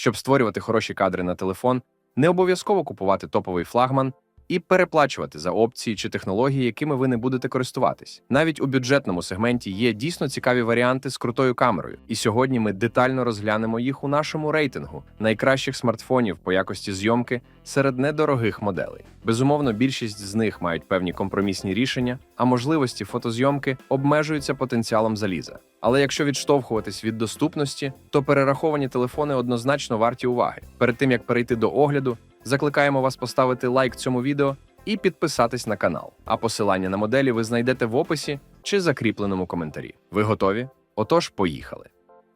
Щоб створювати хороші кадри на телефон, не обов'язково купувати топовий флагман і переплачувати за опції чи технології, якими ви не будете користуватись. Навіть у бюджетному сегменті є дійсно цікаві варіанти з крутою камерою, і сьогодні ми детально розглянемо їх у нашому рейтингу найкращих смартфонів по якості зйомки серед недорогих моделей. Безумовно, більшість з них мають певні компромісні рішення, а можливості фотозйомки обмежуються потенціалом заліза. Але якщо відштовхуватись від доступності, то перераховані телефони однозначно варті уваги. Перед тим як перейти до огляду, закликаємо вас поставити лайк цьому відео і підписатись на канал. А посилання на моделі ви знайдете в описі чи закріпленому коментарі. Ви готові? Отож, поїхали.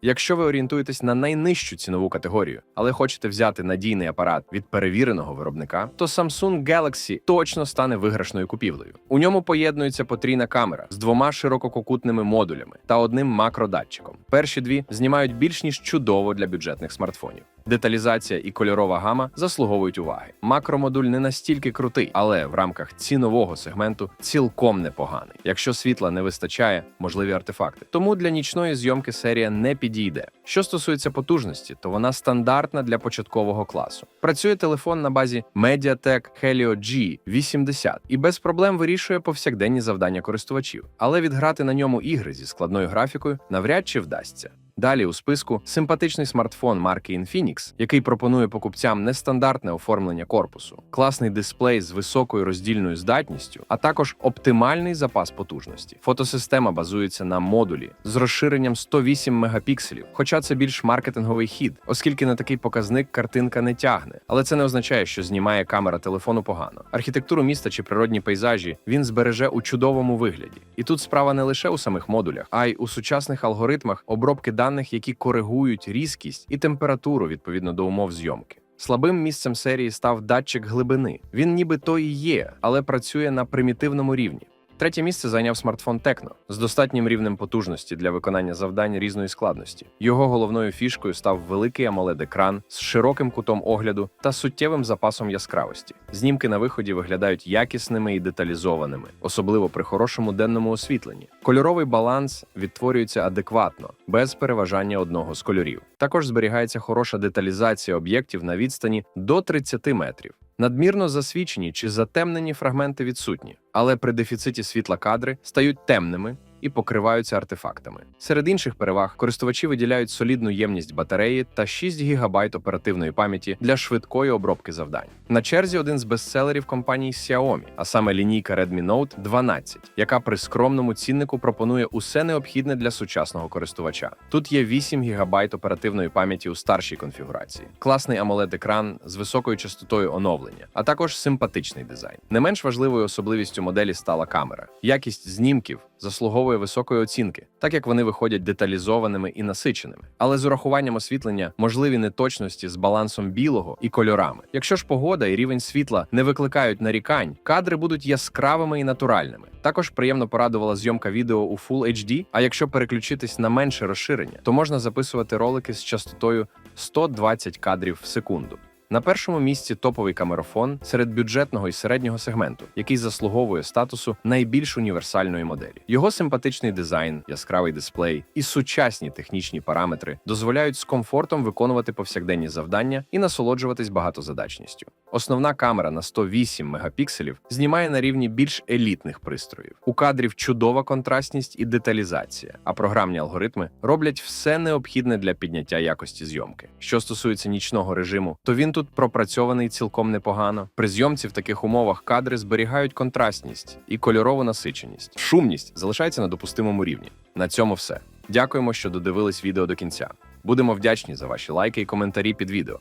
Якщо ви орієнтуєтесь на найнижчу цінову категорію, але хочете взяти надійний апарат від перевіреного виробника, то Samsung Galaxy точно стане виграшною купівлею. У ньому поєднується потрійна камера з двома широкококутними модулями та одним макродатчиком. Перші дві знімають більш ніж чудово для бюджетних смартфонів. Деталізація і кольорова гама заслуговують уваги. Макромодуль не настільки крутий, але в рамках цінового сегменту цілком непоганий. Якщо світла не вистачає, можливі артефакти. Тому для нічної зйомки серія не підійде. Що стосується потужності, то вона стандартна для початкового класу. Працює телефон на базі Mediatek Helio G80 і без проблем вирішує повсякденні завдання користувачів. Але відграти на ньому ігри зі складною графікою навряд чи вдасться. Далі у списку симпатичний смартфон марки Infinix, який пропонує покупцям нестандартне оформлення корпусу, класний дисплей з високою роздільною здатністю, а також оптимальний запас потужності. Фотосистема базується на модулі з розширенням 108 мегапікселів, хоча це більш маркетинговий хід, оскільки на такий показник картинка не тягне. Але це не означає, що знімає камера телефону погано. Архітектуру міста чи природні пейзажі він збереже у чудовому вигляді. І тут справа не лише у самих модулях, а й у сучасних алгоритмах обробки даних, які коригують різкість і температуру відповідно до умов зйомки. Слабим місцем серії став датчик глибини. Він ніби то і є, але працює на примітивному рівні. Третє місце зайняв смартфон Tecno з достатнім рівнем потужності для виконання завдань різної складності. Його головною фішкою став великий amoled екран з широким кутом огляду та суттєвим запасом яскравості. Знімки на виході виглядають якісними і деталізованими, особливо при хорошому денному освітленні. Кольоровий баланс відтворюється адекватно, без переважання одного з кольорів. Також зберігається хороша деталізація об'єктів на відстані до 30 метрів. Надмірно засвічені чи затемнені фрагменти відсутні, але при дефіциті світла кадри стають темними і покриваються артефактами. Серед інших переваг користувачі виділяють солідну ємність батареї та 6 ГБ оперативної пам'яті для швидкої обробки завдань. На черзі один з бестселерів компанії Xiaomi, а саме лінійка Redmi Note 12, яка при скромному ціннику пропонує усе необхідне для сучасного користувача. Тут є 8 ГБ оперативної пам'яті у старшій конфігурації, класний amoled екран з високою частотою оновлення, а також симпатичний дизайн. Не менш важливою особливістю моделі стала камера. Якість знімків заслуговує високої оцінки, так як вони виходять деталізованими і насиченими. Але з урахуванням освітлення можливі неточності з балансом білого і кольорами. Якщо ж погода і рівень світла не викликають нарікань, кадри будуть яскравими і натуральними. Також приємно порадувала зйомка відео у Full HD, А якщо переключитись на менше розширення, то можна записувати ролики з частотою 120 кадрів в секунду. На першому місці топовий камерафон серед бюджетного і середнього сегменту, який заслуговує статусу найбільш універсальної моделі. Його симпатичний дизайн, яскравий дисплей і сучасні технічні параметри дозволяють з комфортом виконувати повсякденні завдання і насолоджуватись багатозадачністю. Основна камера на 108 мегапікселів знімає на рівні більш елітних пристроїв. У кадрів чудова контрастність і деталізація, а програмні алгоритми роблять все необхідне для підняття якості зйомки. Що стосується нічного режиму, то він тут пропрацьований цілком непогано. При зйомці в таких умовах кадри зберігають контрастність і кольорову насиченість. Шумність залишається на допустимому рівні. На цьому все. Дякуємо, що додивились відео до кінця. Будемо вдячні за ваші лайки і коментарі під відео.